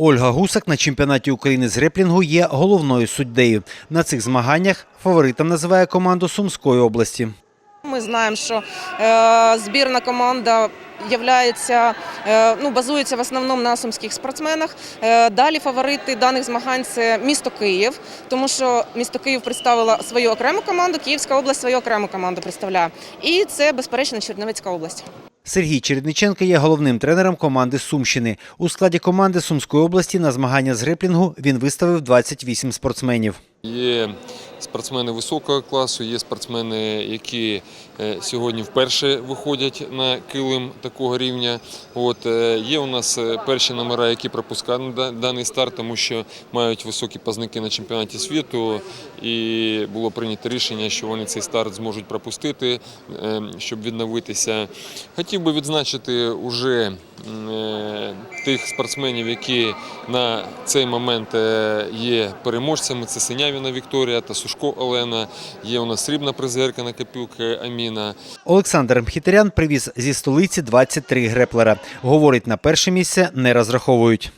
Ольга Гусак на чемпіонаті України з реплінгу є головною суддею. На цих змаганнях фаворитом називає команду Сумської області. Ми знаємо, що е, збірна команда являється, е, ну, базується в основному на сумських спортсменах. Е, далі фаворити даних змагань це місто Київ, тому що місто Київ представило свою окрему команду, Київська область свою окрему команду представляє. І це, безперечно, Чернівецька область. Сергій Чередниченко є головним тренером команди Сумщини. У складі команди Сумської області на змагання з греплінгу він виставив 28 спортсменів. Є спортсмени високого класу, є спортсмени, які е, сьогодні вперше виходять на килим такого рівня. От е, є у нас е, перші номера, які пропускають даний старт, тому що мають високі показники на чемпіонаті світу, і було прийнято рішення, що вони цей старт зможуть пропустити, щоб відновитися. Хотів би відзначити уже тих спортсменів, які на цей момент є переможцями. Це Синявіна Вікторія та Сушко Олена. Є у нас срібна призерка на копілки Аміна. Олександр Мхітарян привіз зі столиці 23 греплера. Говорить, на перше місце не розраховують.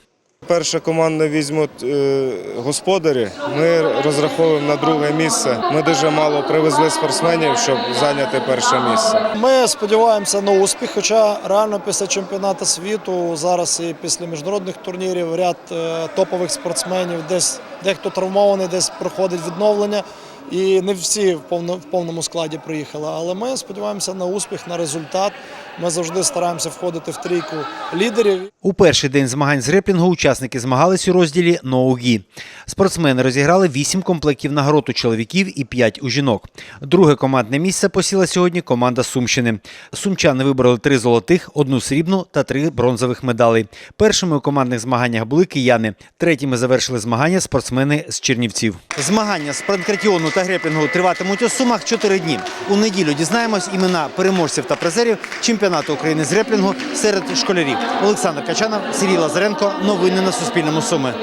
Перша команда візьмуть е, господарі. Ми розраховуємо на друге місце. Ми дуже мало привезли спортсменів, щоб зайняти перше місце. Ми сподіваємося на успіх, хоча реально після чемпіонату світу зараз і після міжнародних турнірів ряд е, топових спортсменів, десь дехто травмований, десь проходить відновлення. І не всі в повному складі приїхали. Але ми сподіваємося на успіх, на результат. Ми завжди стараємося входити в трійку лідерів. У перший день змагань з греплінгу учасники змагались у розділі ноугі. Спортсмени розіграли 8 комплектів нагород у чоловіків і 5 у жінок. Друге командне місце посіла сьогодні команда Сумщини. Сумчани вибрали три золотих, одну срібну та три бронзових медалей. Першими у командних змаганнях були кияни. Третіми завершили змагання спортсмени з Чернівців. Змагання з панкратіону та греплінгу триватимуть у Сумах чотири дні. У неділю дізнаємось імена переможців та призерів чемпіонату України з греплінгу серед школярів. Олександр Качанов, Сергій Лазаренко. Новини на Суспільному Суми.